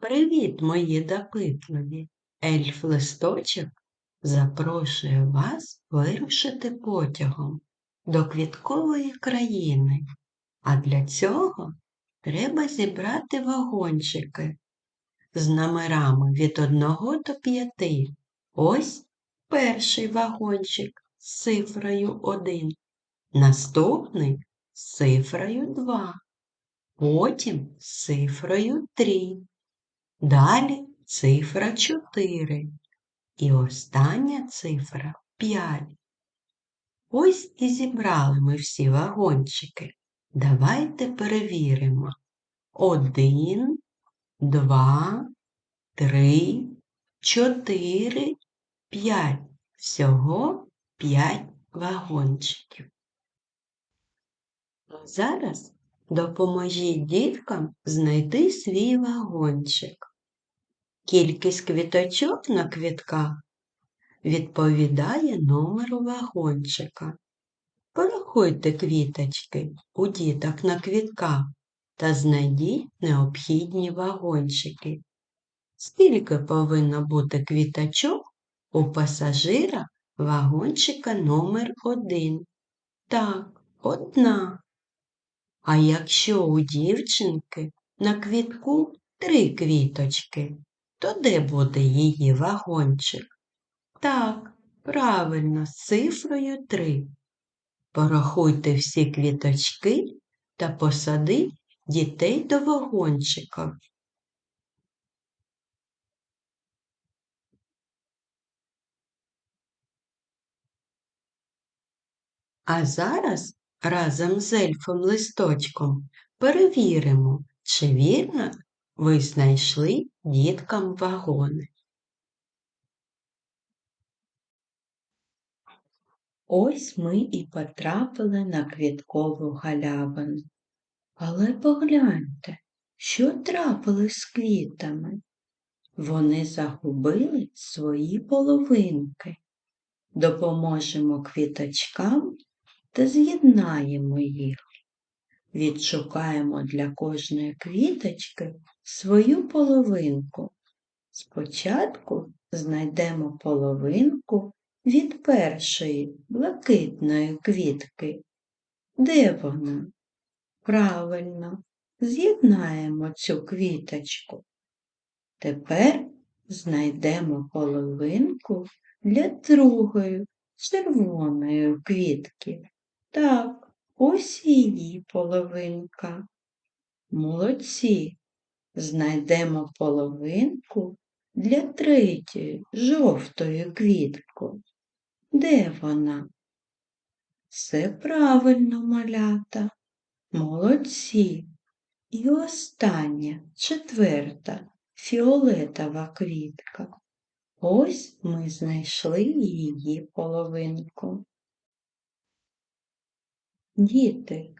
Привіт, мої допитливі! Ельф листочок запрошує вас вирушити потягом до квіткової країни. А для цього треба зібрати вагончики з номерами від 1 до 5. Ось перший вагончик з цифрою 1, наступний з цифрою 2, потім з цифрою 3. Далі цифра 4 і остання цифра 5. Ось і зібрали ми всі вагончики. Давайте перевіримо. Один, два, три, чотири, п'ять. Всього п'ять вагончиків. Зараз допоможіть діткам знайти свій вагончик. Кількість квіточок на квітках відповідає номеру вагончика. Порахуйте квіточки у діток на квітках та знайдіть необхідні вагончики. Скільки повинно бути квіточок у пасажира вагончика номер 1 Так, одна. А якщо у дівчинки на квітку три квіточки, то де буде її вагончик? Так, правильно, з цифрою 3. Порахуйте всі квіточки та посадіть дітей до вагончика. А зараз разом з ельфом листочком перевіримо, чи вірно ви знайшли діткам вагони. Ось ми і потрапили на квіткову галявину. Але погляньте, що трапилось з квітами. Вони загубили свої половинки. Допоможемо квіточкам та з'єднаємо їх. Відшукаємо для кожної квіточки свою половинку. Спочатку знайдемо половинку від першої блакитної квітки. Де вона? Правильно, з'єднаємо цю квіточку. Тепер знайдемо половинку для другої червоної квітки. Так, ось її половинка. Молодці. Знайдемо половинку для третьої жовтої квітки. Де вона? Все правильно малята. Молодці. І остання четверта фіолетова квітка. Ось ми знайшли її половинку. Діти,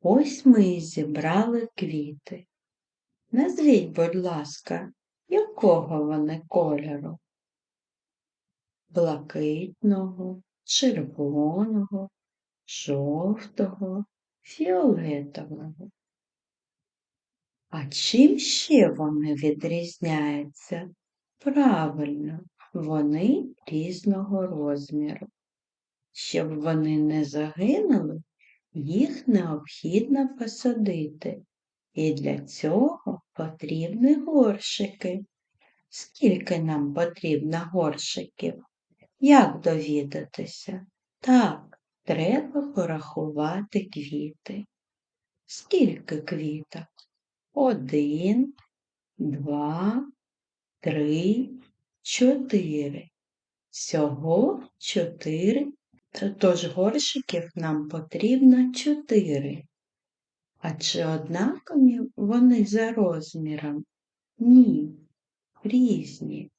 ось ми і зібрали квіти. Назвіть, будь ласка, якого вони кольору? Блакитного, червоного, жовтого, фіолетового. А чим ще вони відрізняються? Правильно, вони різного розміру. Щоб вони не загинули, їх необхідно посадити, і для цього потрібні горшики. Скільки нам потрібно горшиків? Як довідатися? Так, треба порахувати квіти. Скільки квіток? Один, два, три, чотири. Всього чотири, тож горщиків нам потрібно чотири. А чи однакові вони за розміром? Ні, різні.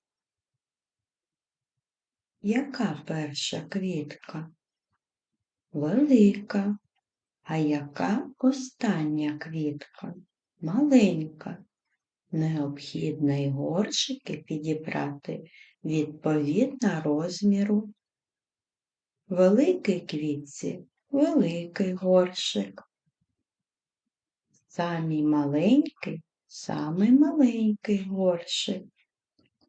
Яка перша квітка? Велика. А яка остання квітка? Маленька. Необхідно й горшики підібрати відповідно розміру. Великий квітці великий горшик. Самій маленький самий маленький горшик.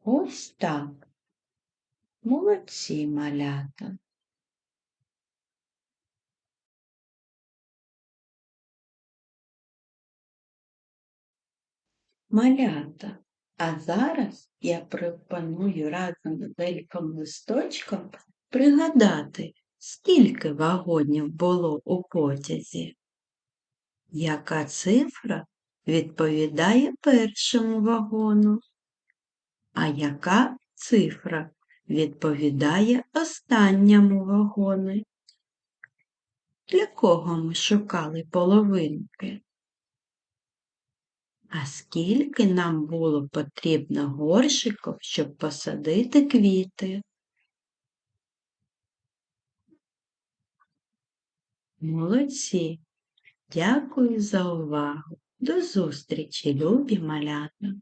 Ось так. Молодці малята. Малята, а зараз я пропоную разом з великим листочком пригадати, скільки вагонів було у потязі. Яка цифра відповідає першому вагону? А яка цифра відповідає останньому вагону? Для кого ми шукали половинки? А скільки нам було потрібно горшиків, щоб посадити квіти? Молодці! Дякую за увагу. До зустрічі, любі малята!